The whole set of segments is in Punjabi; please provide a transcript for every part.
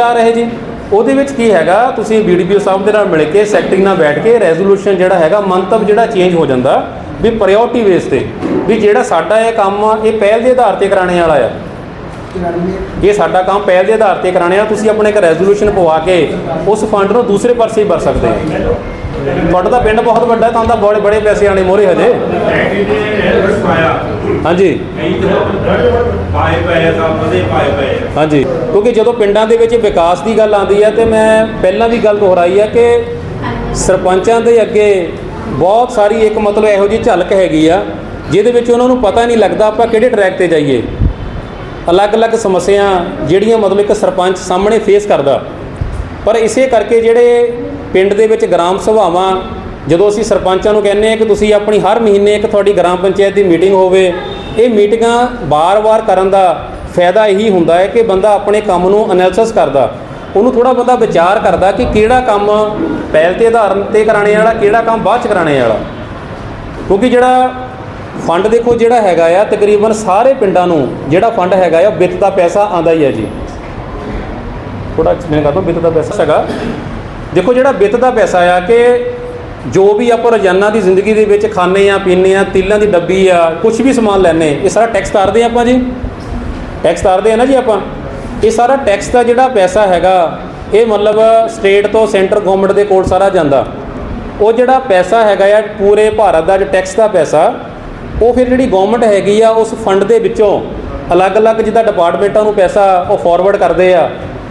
ਲਾ ਰਹੇ ਜੀ। ਉਹਦੇ ਵਿੱਚ ਕੀ ਹੈਗਾ, ਤੁਸੀਂ ਬੀਡੀਪੀਓ ਸਾਹਿਬ ਦੇ ਨਾਲ ਮਿਲ ਕੇ ਸੈਕਟਰੀ ਨਾਲ ਬੈਠ ਕੇ ਰੈਜ਼ੋਲੂਸ਼ਨ ਜਿਹੜਾ ਹੈਗਾ, ਮੰਤਵ ਜਿਹੜਾ ਚੇਂਜ ਹੋ ਜਾਂਦਾ, ਵੀ ਪ੍ਰਾਇੋਰਟੀ ਬੇਸ ਤੇ, ਵੀ ਜਿਹੜਾ ਸਾਡਾ ਇਹ ਕੰਮ ਆ, ਇਹ ਪਹਿਲ ਦੇ ਆਧਾਰ ਤੇ ਕਰਾਣੇ ਵਾਲਾ ਆ। ਇਹ ਸਾਡਾ ਕੰਮ ਪਹਿਲ ਦੇ ਆਧਾਰ ਤੇ ਕਰਾਣੇ ਆ ਤੁਸੀਂ ਆਪਣੇ ਇੱਕ ਰੈਜ਼ੋਲੂਸ਼ਨ ਪਵਾ ਕੇ ਉਸ ਫੰਡ ਨੂੰ ਦੂਸਰੇ ਪਾਸੇ ਹੀ ਵਰ ਸਕਦੇ ਹੋ। ਤੁਹਾਡਾ ਤਾਂ ਪਿੰਡ ਬਹੁਤ ਵੱਡਾ ਤਾਂ ਤਾਂ ਬੜੇ ਬੜੇ ਪੈਸੇ ਆਣੇ ਮੋਰੇ ਹਜੇ। ਹਾਂਜੀ। ਪਾਏ ਪਏ ਸਭ ਵਧੇ ਪਾਏ ਪਏ ਹਾਂਜੀ। ਕਿਉਂਕਿ ਜਦੋਂ ਪਿੰਡਾਂ ਦੇ ਵਿੱਚ ਵਿਕਾਸ ਦੀ ਗੱਲ ਆਉਂਦੀ ਹੈ, ਤੇ ਮੈਂ ਪਹਿਲਾਂ ਵੀ ਗੱਲ ਦੁਹਰਾਈ ਹੈ ਕਿ ਸਰਪੰਚਾਂ ਦੇ ਅੱਗੇ ਬਹੁਤ ਸਾਰੀ ਇੱਕ ਮਤਲਬ ਇਹੋ ਜਿਹੀ ਝਲਕ ਹੈਗੀ ਆ, ਜਿਹਦੇ ਵਿੱਚ ਉਹਨਾਂ ਨੂੰ ਪਤਾ ਨਹੀਂ ਲੱਗਦਾ ਆਪਾਂ ਕਿਹੜੇ ਟਰੈਕ ਤੇ ਜਾਈਏ। ਅਲੱਗ-ਅਲੱਗ ਸਮੱਸਿਆ ਜਿਹੜੀਆਂ ਮਤਲਬ ਇੱਕ ਸਰਪੰਚ ਸਾਹਮਣੇ ਫੇਸ ਕਰਦਾ। ਪਰ ਇਸੇ ਕਰਕੇ ਜਿਹੜੇ ਪਿੰਡ ਦੇ ਵਿੱਚ ਗ੍ਰਾਮ ਸਭਾਵਾਂ, ਜਦੋਂ ਅਸੀਂ ਸਰਪੰਚਾਂ ਨੂੰ ਕਹਿੰਦੇ ਆ ਕਿ ਤੁਸੀਂ ਆਪਣੀ ਹਰ ਮਹੀਨੇ ਇੱਕ ਤੁਹਾਡੀ ਗ੍ਰਾਮ ਪੰਚਾਇਤ ਦੀ ਮੀਟਿੰਗ ਹੋਵੇ, ਇਹ ਮੀਟਿੰਗਾਂ ਬਾਰ-ਬਾਰ ਕਰਨ ਦਾ ਫਾਇਦਾ ਇਹੀ ਹੁੰਦਾ ਹੈ ਕਿ ਬੰਦਾ ਆਪਣੇ ਕੰਮ ਨੂੰ ਐਨਾਲਿਸਿਸ ਕਰਦਾ, ਉਹਨੂੰ ਥੋੜਾ ਬੰਦਾ ਵਿਚਾਰ ਕਰਦਾ ਕਿ ਕਿਹੜਾ ਕੰਮ ਪਹਿਲ ਤੇ ਆਧਾਰ ਤੇ ਕਰਾਣੇ ਵਾਲਾ, ਕਿਹੜਾ ਕੰਮ ਬਾਅਦ ਚ ਕਰਾਣੇ ਵਾਲਾ। ਕਿਉਂਕਿ ਜਿਹੜਾ ਫੰਡ ਦੇਖੋ ਜਿਹੜਾ ਹੈਗਾ ਆ, ਤਕਰੀਬਨ ਸਾਰੇ ਪਿੰਡਾਂ ਨੂੰ ਜਿਹੜਾ ਫੰਡ ਹੈਗਾ ਆ, ਵਿੱਤ ਦਾ ਪੈਸਾ ਆਂਦਾ ਹੀ ਹੈ ਜੀ। ਥੋੜਾ ਐਕਸਪਲੇਨ ਕਰਦਾ ਵਿੱਤ ਦਾ ਪੈਸਾ ਹੈਗਾ। ਦੇਖੋ ਜਿਹੜਾ ਵਿੱਤ ਦਾ ਪੈਸਾ ਆ ਕਿ ਜੋ ਵੀ ਆਪਾਂ ਰੋਜ਼ਾਨਾ ਦੀ ਜ਼ਿੰਦਗੀ ਦੇ ਵਿੱਚ ਖਾਂਦੇ ਆ, ਪੀਂਦੇ ਆ, ਤਿੱਲਾਂ ਦੀ ਡੱਬੀ ਆ ਕੁਝ ਵੀ ਸਮਾਨ ਲੈਨੇ ਇਹ ਸਾਰਾ ਟੈਕਸ ਤਾਰਦੇ ਆਪਾਂ ਜੀ? ਟੈਕਸ ਤਾਰਦੇ ਆ ਨਾ ਜੀ ਆਪਾਂ? ਇਹ ਸਾਰਾ ਟੈਕਸ ਦਾ ਜਿਹੜਾ ਪੈਸਾ ਹੈਗਾ, ਇਹ ਮਤਲਬ ਸਟੇਟ ਤੋਂ ਸੈਂਟਰ ਗਵਰਨਮੈਂਟ ਦੇ ਕੋਲ ਸਾਰਾ ਜਾਂਦਾ। ਉਹ ਜਿਹੜਾ ਪੈਸਾ ਹੈਗਾ ਆ, ਪੂਰੇ ਭਾਰਤ ਦਾ ਜਿਹੜਾ ਟੈਕਸ ਦਾ ਪੈਸਾ, ਉਹ ਫਿਰ ਜਿਹੜੀ ਗਵਰਨਮੈਂਟ ਹੈਗੀ ਆ, ਉਸ ਫੰਡ ਦੇ ਵਿੱਚੋਂ ਅਲੱਗ-ਅਲੱਗ ਜਿੱਦਾਂ ਡਿਪਾਰਟਮੈਂਟਾਂ ਨੂੰ ਪੈਸਾ ਉਹ ਫਾਰਵਰਡ ਕਰਦੇ ਆ।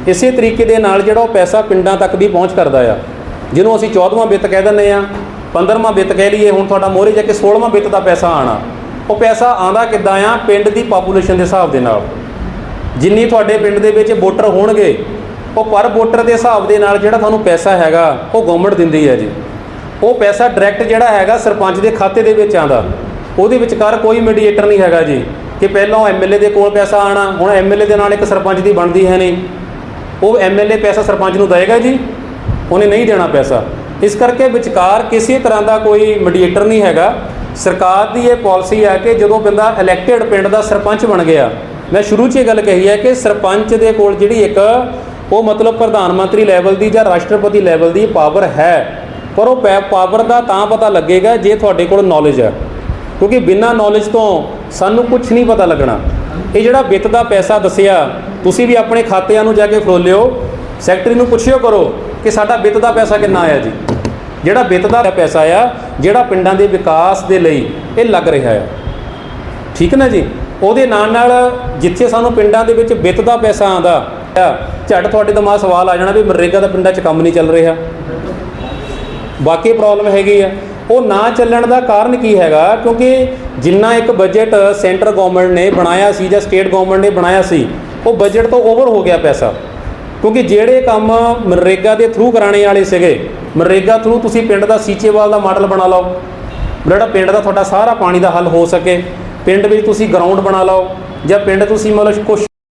ਇਸੇ ਤਰੀਕੇ ਦੇ ਨਾਲ ਜਿਹੜਾ ਉਹ ਪੈਸਾ ਪਿੰਡਾਂ ਤੱਕ ਵੀ ਪਹੁੰਚ ਕਰਦਾ ਆ, ਜਿਹਨੂੰ ਅਸੀਂ 14ਵਾਂ ਬਿੱਤ ਕਹਿ ਦਿੰਦੇ ਆ 15ਵਾਂ ਬਿੱਤ ਕਹਿ ਲਈਏ, ਹੁਣ ਤੁਹਾਡਾ ਮੋਹਰੇ ਜਾ ਕੇ 16ਵਾਂ ਬਿੱਤ ਦਾ ਪੈਸਾ ਆਣਾ। ਉਹ ਪੈਸਾ ਆਂਦਾ ਕਿੱਦਾਂ ਆ? ਪਿੰਡ ਦੀ ਪਾਪੂਲੇਸ਼ਨ ਦੇ ਹਿਸਾਬ ਦੇ ਨਾਲ। ਜਿੰਨੀ ਤੁਹਾਡੇ ਪਿੰਡ ਦੇ ਵਿੱਚ ਵੋਟਰ ਹੋਣਗੇ, ਉਹ ਪਰ ਵੋਟਰ ਦੇ ਹਿਸਾਬ ਦੇ ਨਾਲ ਜਿਹੜਾ ਤੁਹਾਨੂੰ ਪੈਸਾ ਹੈਗਾ, ਉਹ ਗਵਰਨਮੈਂਟ ਦਿੰਦੀ ਹੈ ਜੀ। ਉਹ ਪੈਸਾ ਡਾਇਰੈਕਟ ਜਿਹੜਾ ਹੈਗਾ ਸਰਪੰਚ ਦੇ ਖਾਤੇ ਦੇ ਵਿੱਚ ਆਂਦਾ ਉਹਦੇ ਵਿਚਕਾਰ ਕੋਈ ਮੀਡੀਏਟਰ ਨਹੀਂ ਹੈਗਾ ਜੀ, ਕਿ ਪਹਿਲਾਂ ਐਮਐਲਏ ਦੇ ਕੋਲ ਪੈਸਾ ਆਣਾ ਹੁਣ ਐਮਐਲਏ ਦੇ ਨਾਲ ਇੱਕ ਸਰਪੰਚ ਦੀ ਬਣਦੀ ਹੈ ਨਹੀਂ। ਉਹ ਐਮਐਲਏ ਪੈਸਾ ਸਰਪੰਚ ਨੂੰ ਦੇਏਗਾ ਜੀ, ਉਹਨੇ ਨਹੀਂ ਦੇਣਾ ਪੈਸਾ। ਇਸ ਕਰਕੇ ਵਿਚਕਾਰ ਕਿਸੇ ਤਰ੍ਹਾਂ ਦਾ ਕੋਈ ਮੀਡੀਏਟਰ ਨਹੀਂ ਹੈਗਾ। ਸਰਕਾਰ ਦੀ ਇਹ ਪਾਲਿਸੀ ਹੈ ਕਿ ਜਦੋਂ ਬੰਦਾ ਇਲੈਕਟਿਡ ਪਿੰਡ ਦਾ ਸਰਪੰਚ ਬਣ ਗਿਆ, ਮੈਂ ਸ਼ੁਰੂ 'ਚ ਇਹ ਗੱਲ ਕਹੀ ਹੈ ਕਿ ਸਰਪੰਚ ਦੇ ਕੋਲ ਜਿਹੜੀ ਇੱਕ, ਉਹ ਮਤਲਬ ਪ੍ਰਧਾਨ ਮੰਤਰੀ ਲੈਵਲ ਦੀ ਜਾਂ ਰਾਸ਼ਟਰਪਤੀ ਲੈਵਲ ਦੀ ਪਾਵਰ ਹੈ। ਪਰ ਉਹ ਪਾਵਰ ਦਾ ਤਾਂ ਪਤਾ ਲੱਗੇਗਾ ਜੇ ਤੁਹਾਡੇ ਕੋਲ ਨੌਲੇਜ ਹੈ। ਕਿਉਂਕਿ ਬਿਨਾਂ ਨੌਲੇਜ ਤੋਂ ਸਾਨੂੰ ਕੁਝ ਨਹੀਂ ਪਤਾ ਲੱਗਣਾ। ਇਹ ਜਿਹੜਾ ਵਿੱਤ ਦਾ ਪੈਸਾ ਦੱਸਿਆ ਤੁਸੀਂ ਵੀ ਆਪਣੇ ਖਾਤਿਆਂ ਨੂੰ ਜਾ ਕੇ ਫਰੋਲਿਓ ਸੈਕਟਰੀ ਨੂੰ ਪੁੱਛਿਓ ਕਰੋ ਕਿ ਸਾਡਾ ਵਿੱਤ ਦਾ ਪੈਸਾ ਕਿੰਨਾ ਆਇਆ ਜੀ। ਜਿਹੜਾ ਵਿੱਤ ਦਾ ਪੈਸਾ ਆ, ਜਿਹੜਾ ਪਿੰਡਾਂ ਦੇ ਵਿਕਾਸ ਦੇ ਲਈ ਇਹ ਲੱਗ ਰਿਹਾ ਆ। ਠੀਕ ਨਾ ਜੀ? ਉਹਦੇ ਨਾਲ ਨਾਲ ਜਿੱਥੇ ਸਾਨੂੰ ਪਿੰਡਾਂ ਦੇ ਵਿੱਚ ਵਿੱਤ ਦਾ ਪੈਸਾ ਆਂਦਾ ਆ ਝੱਟ ਤੁਹਾਡੇ ਦਿਮਾਗ ਸਵਾਲ ਆ ਜਾਣਾ ਵੀ ਮਨਰੇਗਾ ਦਾ ਪਿੰਡਾਂ 'ਚ ਕੰਮ ਨਹੀਂ ਚੱਲ ਰਿਹਾ। ਬਾਕੀ ਪ੍ਰੋਬਲਮ ਹੈਗੀ ਆ। ਉਹ ਨਾ ਚੱਲਣ ਦਾ ਕਾਰਨ ਕੀ ਹੈਗਾ? ਕਿਉਂਕਿ ਜਿੰਨਾ ਇੱਕ ਬਜਟ ਸੈਂਟਰ ਗਵਰਨਮੈਂਟ ਨੇ ਬਣਾਇਆ ਸੀ ਜਾਂ ਸਟੇਟ ਗਵਰਨਮੈਂਟ ਨੇ ਬਣਾਇਆ ਸੀ ਉਹ ਬਜਟ ਤੋਂ ਓਵਰ ਹੋ ਗਿਆ ਪੈਸਾ। ਕਿਉਂਕਿ ਜਿਹੜੇ ਕੰਮ ਮਨਰੇਗਾ ਦੇ ਥਰੂ ਕਰਾਣੇ ਵਾਲੇ ਸੀਗੇ, ਮਨਰੇਗਾ ਥਰੂ ਤੁਸੀਂ ਪਿੰਡ ਦਾ ਸੀਚੇਵਾਲ ਦਾ ਮਾਡਲ ਬਣਾ ਲਓ। ਜਿਹੜਾ ਪਿੰਡ ਦਾ ਤੁਹਾਡਾ ਸਾਰਾ ਪਾਣੀ ਦਾ ਹੱਲ ਹੋ ਸਕੇ। ਪਿੰਡ ਵਿੱਚ ਤੁਸੀਂ ਗਰਾਊਂਡ ਬਣਾ ਲਓ ਜਾਂ ਪਿੰਡ ਤੁਸੀਂ ਮਤਲਬ ਕੁਝ